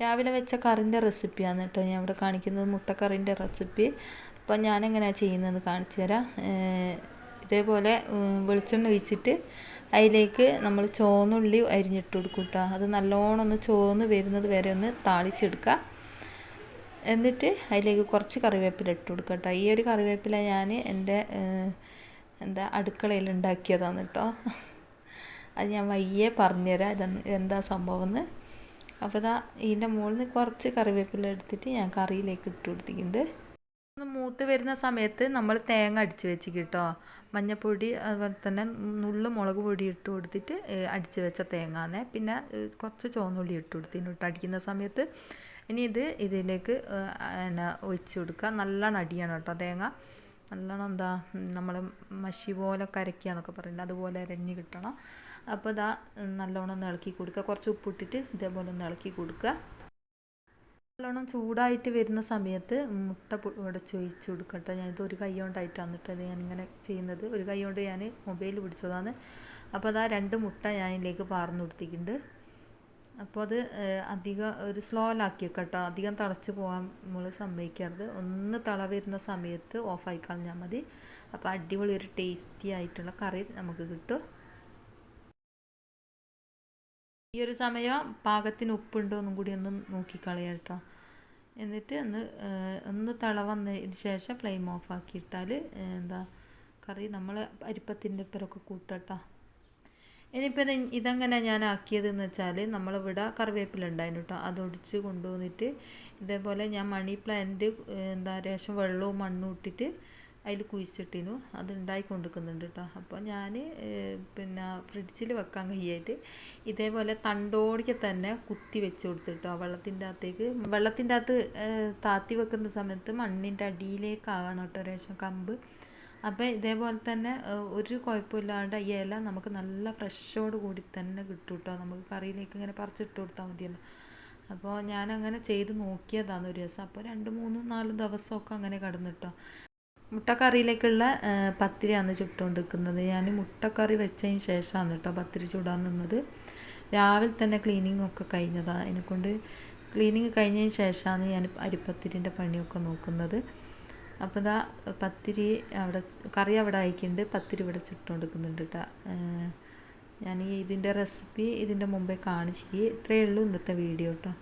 രാവിലെ വെച്ച കറിന്റെ റെസിപ്പിയാണ് കേട്ടോ ഞാൻ ഇവിടെ കാണിക്കുന്നത് മുട്ടക്കറിന്റെ റെസിപ്പി. അപ്പോൾ ഞാനെങ്ങനെയാണ് ചെയ്യുന്നത് കാണിച്ചു തരാം. ഇതേപോലെ വെളിച്ചെണ്ണ ഒഴിച്ചിട്ട് അതിലേക്ക് നമ്മൾ ചോന്നുള്ളി അരിഞ്ഞിട്ട് കൊടുക്കും കേട്ടോ. അത് നല്ലോണം ഒന്ന് ചോന്ന് വരുന്നത് വരെ ഒന്ന് താളിച്ചെടുക്കുക. എന്നിട്ട് അതിലേക്ക് കുറച്ച് കറിവേപ്പില ഇട്ട് കൊടുക്കുക കേട്ടോ. ഈ ഒരു കറിവേപ്പില ഞാൻ എന്റെ എന്താ അടുക്കളയിൽ ഉണ്ടാക്കിയതാണ് കേട്ടോ. അത് ഞാൻ വയ്യേ പറഞ്ഞുതരാം. ഇതെന്താ സംഭവം എന്ന്. അപ്പോൾ ഇതാ ഇതിന്റെ മുകളിൽ നിന്ന് കുറച്ച് കറിവേപ്പില എടുത്തിട്ട് ഞാൻ കറിയിലേക്ക് ഇട്ട് കൊടുത്തിട്ടുണ്ട്. ഒന്ന് മൂത്ത് വരുന്ന സമയത്ത് നമ്മൾ തേങ്ങ അടിച്ച് വെച്ച് കേട്ടോ മഞ്ഞൾപ്പൊടി അതുപോലെ തന്നെ നുള്ള് മുളക് പൊടി ഇട്ട് കൊടുത്തിട്ട് അടിച്ച് വെച്ച തേങ്ങാന്നേ. പിന്നെ കുറച്ച് ചുവന്നുള്ളി ഇട്ട് കൊടുത്തിട്ട് അടിക്കുന്ന സമയത്ത് ഇനി ഇത് ഇതിലേക്ക് എന്നാ ഒഴിച്ച് കൊടുക്കുക നല്ലോണം അടിയാണ് കേട്ടോ തേങ്ങ. നല്ലോണം എന്താ നമ്മൾ മഷി പോലെ കരയ്ക്കുക എന്നൊക്കെ പറയുന്നത് അതുപോലെ അരഞ്ഞ് കിട്ടണം. അപ്പോൾ ഇതാ നല്ലോണം ഒന്ന് ഇളക്കി കൊടുക്കുക. കുറച്ച് ഉപ്പിട്ടിട്ട് ഇതേപോലെ ഒന്ന് ഇളക്കി കൊടുക്കുക. നല്ലോണം ചൂടായിട്ട് വരുന്ന സമയത്ത് മുട്ട ഉടച്ച് ഒഴിച്ച് കൊടുക്കട്ടെ. ഞാനിത് ഒരു കൈ കൊണ്ടായിട്ടാണ് ഞാൻ ഞാനിങ്ങനെ ചെയ്യുന്നത്. ഒരു കൈ കൊണ്ട് ഞാൻ മൊബൈൽ പിടിച്ചതാണ്. അപ്പോൾ അതാ രണ്ട് മുട്ട ഞാൻ ഇതിലേക്ക് പാർന്നു കൊടുത്തിട്ടുണ്ട്. അപ്പോൾ അത് അധികം ഒരു സ്ലോയിലാക്കി കേട്ടോ അധികം തിളച്ച് പോകാൻ നമ്മൾ സമ്മതിക്കരുത്. ഒന്ന് തിള വരുന്ന സമയത്ത് ഓഫായി കളഞ്ഞാൽ മതി. അപ്പോൾ അടിപൊളി ഒരു ടേസ്റ്റി ആയിട്ടുള്ള കറി നമുക്ക് കിട്ടും. ഈ ഒരു സമയം പാകത്തിന് ഉപ്പുണ്ടോ ഒന്നും കൂടി ഒന്ന് നോക്കിക്കളയാം കേട്ടോ എന്നിട്ട് ഒന്ന് ഒന്ന് തിള വന്നതിന് ശേഷം ഫ്ലെയിം ഓഫ് ആക്കിയിട്ടാൽ എന്താ കറി നമ്മൾ അരിപ്പത്തിന്റെ ഒപ്പരമൊക്കെ കൂട്ടട്ടോ. ഇനിയിപ്പോൾ ഇത് ഇതെങ്ങനെ ഞാൻ ആക്കിയതെന്ന് വെച്ചാൽ നമ്മളിവിടെ കറിവേപ്പില ഉണ്ടായിരുന്നു കേട്ടോ അതൊടിച്ച് കൊണ്ടുവന്നിട്ട് ഇതേപോലെ ഞാൻ മണി പ്ലാന്റ് എന്താ രേഷം വെള്ളവും മണ്ണും ഇട്ടിട്ട് അതിൽ കുഴിച്ചിട്ടിനു. അത് ഉണ്ടായി കൊണ്ടുവക്കുന്നുണ്ട് കേട്ടോ അപ്പോൾ ഞാൻ പിന്നെ ഫ്രിഡ്ജിൽ വെക്കാൻ കഴിയായിട്ട് ഇതേപോലെ തണ്ടോടിക്ക് തന്നെ കുത്തി വെച്ച് കൊടുത്തിട്ടോ വെള്ളത്തിന്റെ അകത്തേക്ക് വെള്ളത്തിന്റെ അകത്ത് താത്തി വെക്കുന്ന സമയത്ത് മണ്ണിന്റെ അടിയിലേക്കാകണം കേട്ടോ രേഷം കമ്പ്. അപ്പോൾ ഇതേപോലെ തന്നെ ഒരു കുഴപ്പമില്ലാണ്ട് ഈ ഇല നമുക്ക് നല്ല ഫ്രഷോട് കൂടി തന്നെ കിട്ടും കേട്ടോ നമുക്ക് കറിയിലേക്ക് ഇങ്ങനെ പറിച്ചിട്ട് കൊടുത്താൽ മതിയല്ലോ. അപ്പോൾ ഞാനങ്ങനെ ചെയ്ത് നോക്കിയതാണ് ഒരു ദിവസം. അപ്പോൾ രണ്ട് മൂന്ന് നാല് ദിവസമൊക്കെ അങ്ങനെ കിടന്നിട്ടോ. മുട്ടക്കറിയിലേക്കുള്ള പത്തിരിയാണ് ചുട്ടുകൊണ്ടിരിക്കുന്നത്. ഞാൻ മുട്ടക്കറി വെച്ചതിന് ശേഷമാണ് കേട്ടോ പത്തിരി ചൂടാൻ നിന്നത്. രാവിലെ തന്നെ ക്ലീനിങ് ഒക്കെ കഴിഞ്ഞതാണ് അതിനെക്കൊണ്ട് ക്ലീനിങ് കഴിഞ്ഞതിന് ശേഷമാണ് ഞാൻ അരിപ്പത്തിരിന്റെ പണിയൊക്കെ നോക്കുന്നത്. അപ്പോൾ ഇതാ പത്തിരി അവിടെ കറി അവിടെ അയക്കുന്നുണ്ട് പത്തിരി ഇവിടെ ചുട്ടുകൊണ്ടിരിക്കുന്നുണ്ട് കേട്ടോ. ഞാൻ ഇതിന്റെ റെസിപ്പി ഇതിന്റെ മുമ്പേ കാണിച്ചിരിക്കും ഇത്രയേ ഉള്ളൂ ഇന്നത്തെ വീഡിയോ കേട്ടോ